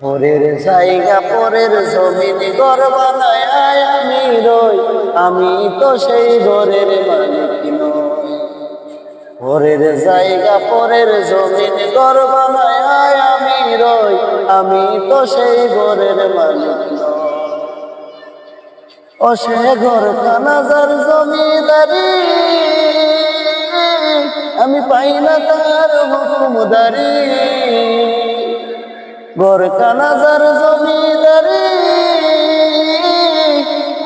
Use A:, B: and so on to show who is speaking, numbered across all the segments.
A: পরের জায়গা, পরের জমিন ঘর বানায় আমি রই। আমি তো সেই ঘরের মালিক নই। পরের জায়গা, পরের জমিন ঘর বানায় আমি রই। আমি তো সেই ঘরের মালিক ও সে ঘর কানাজার জমিদারি, আমি পাই না তার হুকুমদারি। ঘর কানাজার জমিদারি,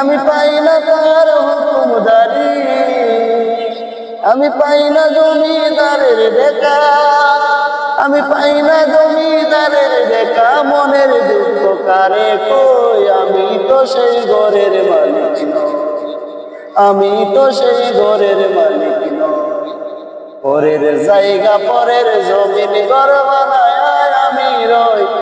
A: আমি পাই না তার হুকুমদারি। আমি পাই না জমিদারের দেখা, আমি পাই না জমিদারের দেখা। মনের দুঃখ কারে কই? আমি তো সেই ঘরের মালিক। আমি তো সেই ঘরের মালিক নই। পরের জায়গা, পরের জমিন বানায়